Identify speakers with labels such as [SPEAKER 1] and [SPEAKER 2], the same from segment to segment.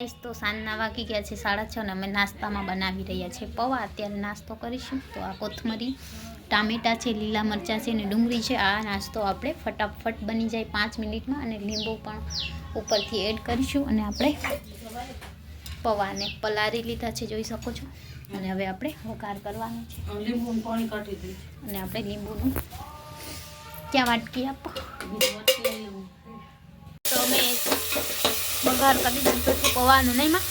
[SPEAKER 1] તો સાંજના વાગી ગયા છે સાડા છ અને અમે નાસ્તામાં બનાવી રહ્યા છે. પૌવા અત્યારે નાસ્તો કરીશું. તો આ કોથમરી ટામેટા છે લીલા મરચાં છે ને ડુંગળી છે. આ નાસ્તો આપણે ફટાફટ બની જાય પાંચ મિનિટમાં અને લીંબુ પણ ઉપરથી એડ કરીશું અને આપણે પૌવાને પલારી લીધા છે જોઈ શકો છો. અને હવે આપણે વઘાર કરવાનો છે.
[SPEAKER 2] પાણી કાઢી
[SPEAKER 1] અને આપણે લીંબુનું ક્યાં વાટકી આપો. તો અમે વઘાર કરી દીધો છે પવાનું નહીં માં.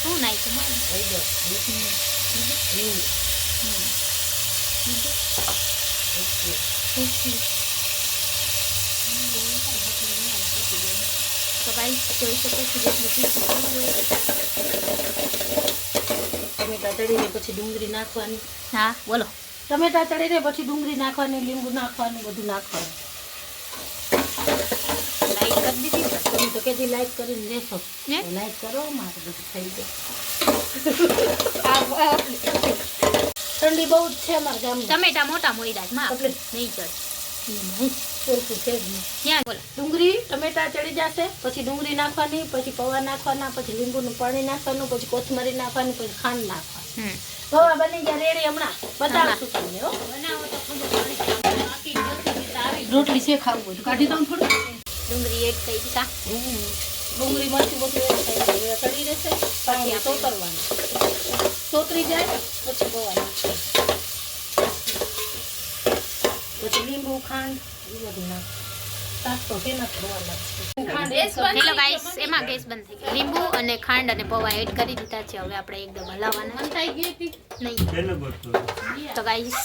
[SPEAKER 1] શું નાખ્યું તો જોઈ શકો છો
[SPEAKER 2] ટમેટા ચડીને પછી ડુંગળી નાખવાની.
[SPEAKER 1] હા બોલો.
[SPEAKER 2] ટમેટા ચડીને પછી ડુંગળી નાખવાની લીંબુ નાખવાનું બધું નાખવાનું
[SPEAKER 1] લાઈટ કરી દીધી ને?
[SPEAKER 2] તમે તો કેદી લાઈક કરીને લેશો
[SPEAKER 1] હે?
[SPEAKER 2] લાઈક કરો મારે બધું થઈ જાય ઠંડી બહુ જ છે અમારા ગામ
[SPEAKER 1] ટમેટા મોટા મોઈડા છે માં
[SPEAKER 2] એટલે?
[SPEAKER 1] નહીં ચડ.
[SPEAKER 2] નહીં. છે
[SPEAKER 1] ક્યાં બોલો?
[SPEAKER 2] ડુંગળી ટમેટા ચડી જશે પછી ડુંગળી નાખવાની પછી પૌવા નાખવાના પછી લીંબુનું પાણી નાખવાનું પછી કોથમરી નાખવાની પછી ખાંડ નાખવાની. પૌવા બની ગયા રેડી હમણાં. બતાવશું તમને
[SPEAKER 1] બનાવો તો
[SPEAKER 2] રોટલી છે ખાવું કાઢી દઉં થોડું.
[SPEAKER 1] ડુંગળી એડ કરી દીધા.
[SPEAKER 2] ડુંગળી મરચું બધું એડ થઈ ગયું ચડી જશે પાણી સોતરવાનું સોતરી જાય પછી પૌવા પછી લીંબુ ખાંડ એ બધું નાખ
[SPEAKER 1] હેલો ગાઈસ એમાં ગેસ બંધ થઈ ગયો. લીંબુ અને ખાંડ અને પૌવા એડ કરી દીધા છે. હવે આપણે એકદમ હલાવવાના
[SPEAKER 2] થઈ ગઈ હતી.
[SPEAKER 1] નહીં. તો ગાઈસ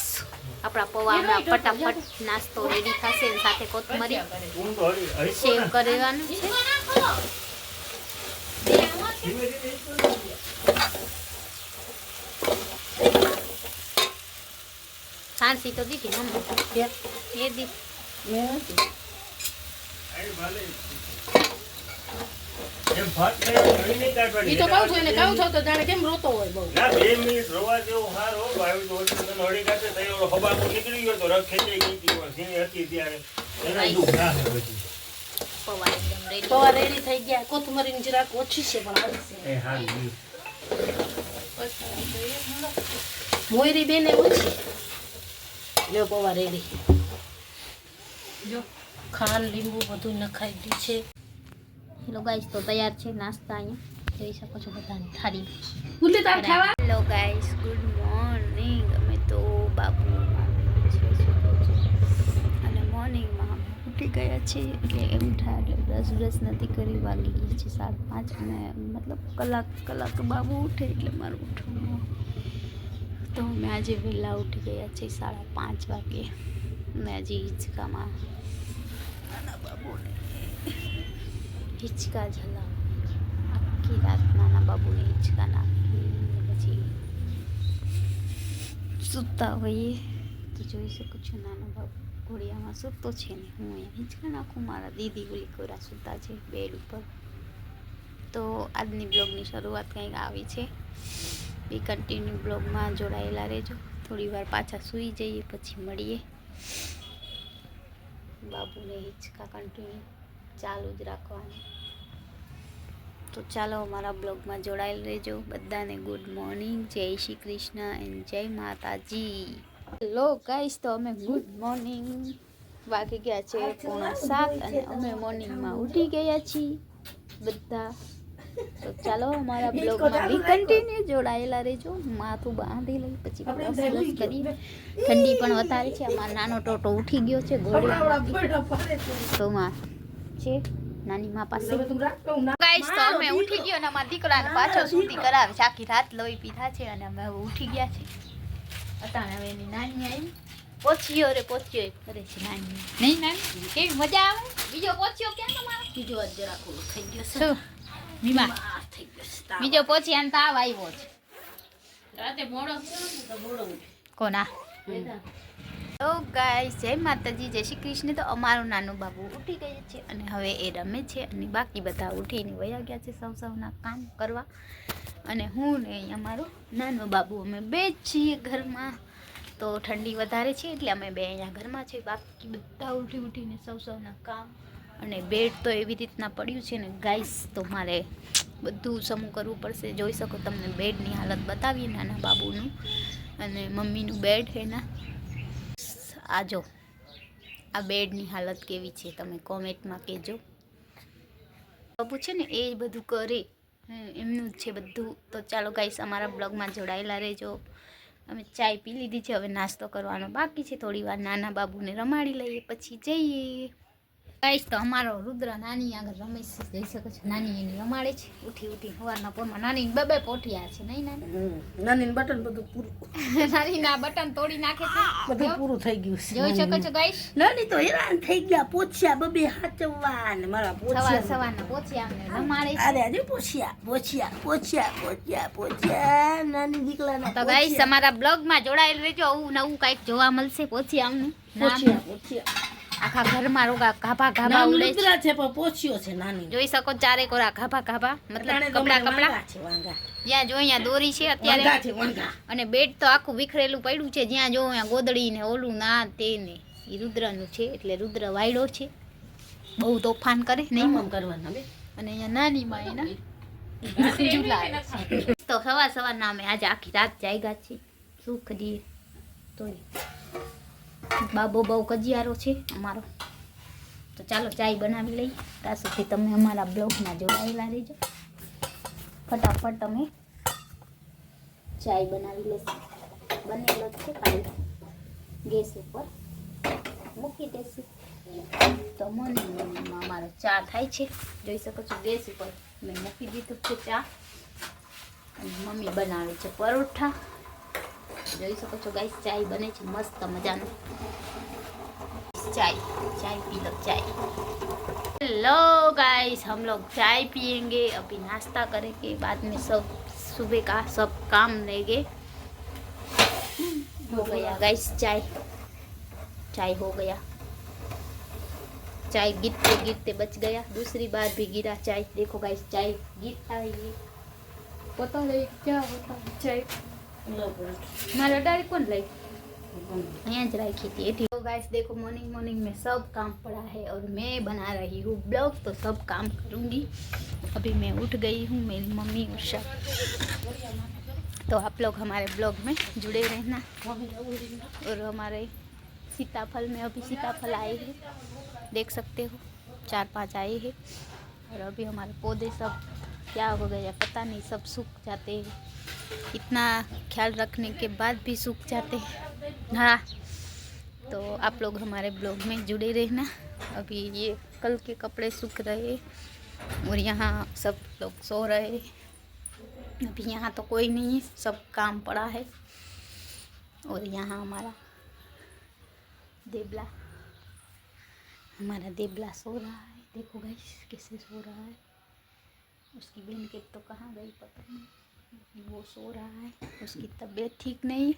[SPEAKER 1] આપણા પૌવામાં ફટાફટ નાસ્તો રેડી થશે અને સાથે કોથમરી સેવ કરવાનું છે. ખાંસી તો દીધી મમ્મી એ દી.
[SPEAKER 2] મેં. ઈ તો કહું છું એને કહું છું તો જાણે કેમ રોતો હોય બહુ.
[SPEAKER 3] ના બે મિનિટ રવા જેવો હારો ભાઈ તો તને હળી કાઢે તો એનો હબાકો નીકળી ગયો તો રખ ખેંચાઈ ગઈ હતી પણ સીણી હતી ત્યારે. એના દુઃખ ના છે પછી
[SPEAKER 1] પૌવા એકદમ રેડી
[SPEAKER 2] પૌવા રેડી થઈ ગયા. કોથમરીની જરાક ઓછી છે પણ આવશે
[SPEAKER 3] એ હા
[SPEAKER 2] મોયરી બેન એ ઓછી. લ્યો પૌવા રેડી જો ખાંડ લીંબુ બધું નખાઈ દી છે.
[SPEAKER 1] હેલો ગાઈસ તો તૈયાર છે નાસ્તા અહીંયા. જોઈ શકો છો બધાની થાળી.
[SPEAKER 2] ગુલ્લી તાર ખાવા?
[SPEAKER 1] હેલો ગાઈસ ગુડ મોર્નિંગ અમે તો બાબુ અને મોર્નિંગમાં ઉઠી ગયા છીએ એટલે એમ થાય એટલે બ્રશ બ્રશ નથી કરી વાગી ગઈ છે સાડા પાંચ. અને મતલબ કલાક કલાક બાબુ ઉઠે એટલે મારું ઉઠવું તો અમે આજે વહેલા ઉઠી ગયા છીએ સાડા પાંચ વાગે. મેં હજી હિંચકામાં નાના બાબુને હિંચકા જલાવ આખી રાત નાના બાબુને હિંચકા નાખી પછી સૂતા હોઈએ તો જોઈ શકું છું નાનો બાબુ ઘોડિયામાં સૂતો છે ને હું અહીંયા હિંચકા નાખું મારા દીદી ઓલી કોરા સૂતા છે બેડ ઉપર તો આજની બ્લોગની શરૂઆત કંઈક આવી છે બી કન્ટિન્યુ બ્લોગમાં જોડાયેલા રહેજો થોડી વાર પાછા સૂઈ જઈએ પછી મળીએ બાબુને હિંચકા કન્ટિન્યુ ચાલુ જ રાખવાની. તો ચાલો અમારા બ્લોગમાં જોડાયેલ રહેજો. બધાને ગુડ મોર્નિંગ જય શ્રી કૃષ્ણ એન્ડ જય માતાજી. હેલો ગાઈસ તો અમે ગુડ મોર્નિંગ વાગી ગયા છે પોણા સાત અને અમે મોર્નિંગમાં ઉઠી ગયા છીએ બધા. તો ચાલો અમારા બ્લોગમાં બી કન્ટિન્યુ જોડાયેલા રહેજો. માથું બાંધી લઈ પછી કરી. ઠંડી પણ વધારે છે. અમારો નાનો ટોટો ઉઠી ગયો છે ઘોડી તો માં છે નાની માં પાસે. ગાઈસ તો અમે ઉઠી ગયો અને અમારા દીકરાને પાછો સુધી કરાવે. છે આખી રાત લોહી પીધા છે અને અમે હવે ઉઠી ગયા છે. અતાણે હવે એની નાની આવી પોચ્યો રે પોચ્યો કરે છે નાની. નહીં નાની? કેવી મજા આવે? બીજો પોચ્યો ક્યાં તમારો
[SPEAKER 2] બીજો જ જરાક ઓલો થઈ ગયો છે.
[SPEAKER 1] બીમાર?
[SPEAKER 2] થઈ ગયો છે
[SPEAKER 1] બીજો પોચી અને તાવ આવ્યો છે.
[SPEAKER 2] રાતે મોડો
[SPEAKER 1] કોના? તો ગાઈસ જય માતાજી, જય શ્રી કૃષ્ણ. તો અમારું નાનું બાબુ ઉઠી ગયું છે અને હવે એ રમે છે અને બાકી બધા ઉઠીને વયા ગયા છે સૌ સૌના કામ કરવા. અને હું ને અમારો નાનું બાબુ, અમે બે છીએ ઘરમાં. તો ઠંડી વધારે છે એટલે અમે બે અહીંયા ઘરમાં છીએ. બાકી બધા ઉઠી ઉઠીને સૌ સૌના કામ અને બેડ તો એવી રીતના પડ્યું છે ને ગાઈસ તો મારે બધું સમૂહ કરવું પડશે. જોઈ શકો તમને બેડની હાલત બતાવીએ નાના બાબુનું અને મમ્મીનું બેડ એના. આ જો, આ બેડની હાલત કેવી છે તમે કોમેન્ટમાં કહેજો. બાબુ છે ને એ બધું કરે. એમનું છે બધું. તો ચાલો ગાઈસ અમારા બ્લોગમાં જોડાયેલા રહેજો. અમે ચાય પી લીધી છે, હવે નાસ્તો કરવાનો બાકી છે. થોડી વાર નાના બાબુને રમાડી લઈએ, પછી જઈએ. ગાઈસ તો અમારો રુદ્ર નાની આગળ રમેશ છે જઈ શકો છો. નાની એની રમાડે છે. ઉઠી ઉઠી સવારના પોરમાં નાની બબે પોઠિયા છે. નહીં નાની?
[SPEAKER 2] નાની બટન બધું પૂરું
[SPEAKER 1] નાની ના બટન તોડી નાખે છે.
[SPEAKER 2] બધું પૂરું થઈ ગયું છે
[SPEAKER 1] જોઈ શકો છો ગાઈસ?
[SPEAKER 2] નાની તો હેરાન થઈ ગયા પોછ્યા બબે હાચવવા ને મારા
[SPEAKER 1] સવાર સવારના પોછિયા અમને રમાડે છે.
[SPEAKER 2] અરે આજે પોછ્યા પોછ્યા પોચ્યા પોછ્યા પોછ્યા. નાની દીકલાના
[SPEAKER 1] તો ગાઈસ અમારા બ્લોગમાં જોડાયેલ રહેજો. આવું નવું કંઈક જોવા મળશે પછી અમને. આખા ઘરમાં રોગા ગાભા ગાભા ઉડે છે.
[SPEAKER 2] છે પણ પોછ્યો છે નાની.
[SPEAKER 1] જોઈ શકો ચારે કોરા ગાભા ગાભા મતલબ કપડા કપડા.
[SPEAKER 2] છે વાંગા.
[SPEAKER 1] જ્યાં જો અહીંયા દોરી છે અત્યારે.
[SPEAKER 2] છે વાંગા.
[SPEAKER 1] અને બેડ તો આખું વિખરેલું પડ્યું છે જ્યાં જો અહીંયા ગોદડી ને ઓલું ના તે ને એ રુદ્રનું છે એટલે રુદ્ર વાયડો છે. બહુ તોફાન કરે નહીં
[SPEAKER 2] મમ કરવાના બે.
[SPEAKER 1] અને અહીંયા નાની માં એના તો સવાર સવાર નામે આજે આખી રાત જાગ્યા છીએ. સુખ દીએ. તો બાબો બહુ કજિયારો છે અમારો. તો ચાલો ચાય બનાવી લઈ ત્યાં સુધી તમે અમારા બ્લોગમાં જોડાયેલા રહેજો. ફટાફટ અમે ચાય બનાવી લઈશું બનેલો છે ગેસ ઉપર મૂકી દેશું. તો મને અમારો ચા થાય છે. જોઈ શકો છો ગેસ ઉપર મેં મૂકી દીધું છે ચા. મમ્મી બનાવે છે પરોઠા. જોઈ શકો છો ગાઈસ ચાય બને છે મસ્ત મજાનું चाय चाय पी लो चाय हेलो गाइस हम लोग चाय पियेंगे अभी नाश्ता करेंगे बाद में सब सुबह का सब काम लेंगे हो गया गाइस चाय चाय हो गया चाय गिरते गिरते बच गया दूसरी बार भी गिरा चाय देखो गाइस चाय गिरता है ये पता नहीं क्या होता है चाय मारा डायरी कौन लाई? यहाँ थी थी तो गाइस देखो मॉर्निंग मॉर्निंग में सब काम पड़ा है और मैं बना रही हूँ ब्लॉग तो सब काम करूँगी। अभी मैं उठ गई हूँ, मेरी मम्मी, उषा। तो आप लोग हमारे ब्लॉग में जुड़े रहना। और हमारे सीताफल में अभी सीताफल आए हैं। देख सकते हो चार पाँच आए हैं। और अभी हमारे पौधे सब क्या हो गया पता नहीं, सब सूख जाते हैं। इतना ख्याल रखने के बाद भी सूख जाते हैं। हाँ तो आप लोग हमारे ब्लॉग में जुड़े रहना। अभी ये कल के कपड़े सूख रहे और यहाँ सब लोग सो रहे। अभी यहाँ तो कोई नहीं है, सब काम पड़ा है। और यहाँ हमारा देबला हमारा देबला सो रहा है। देखो गाइस कैसे सो रहा है। उसकी बहन के तो कहाँ गई पता नहीं। वो सो रहा है उसकी तबीयत ठीक नहीं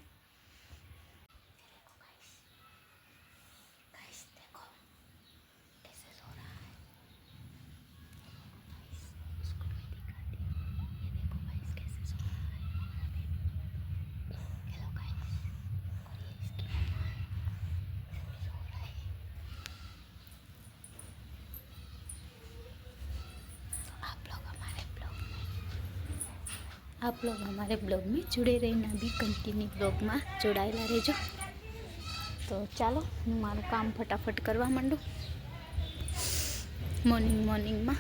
[SPEAKER 1] આ બ્લોગ અમારે બ્લોગ જોડે રહીને બી કન્ટિન્યુ બ્લોગમાં જોડાયેલા રહેજો. તો ચાલો, હું મારું કામ ફટાફટ કરવા માંડું. મોર્નિંગ મોર્નિંગમાં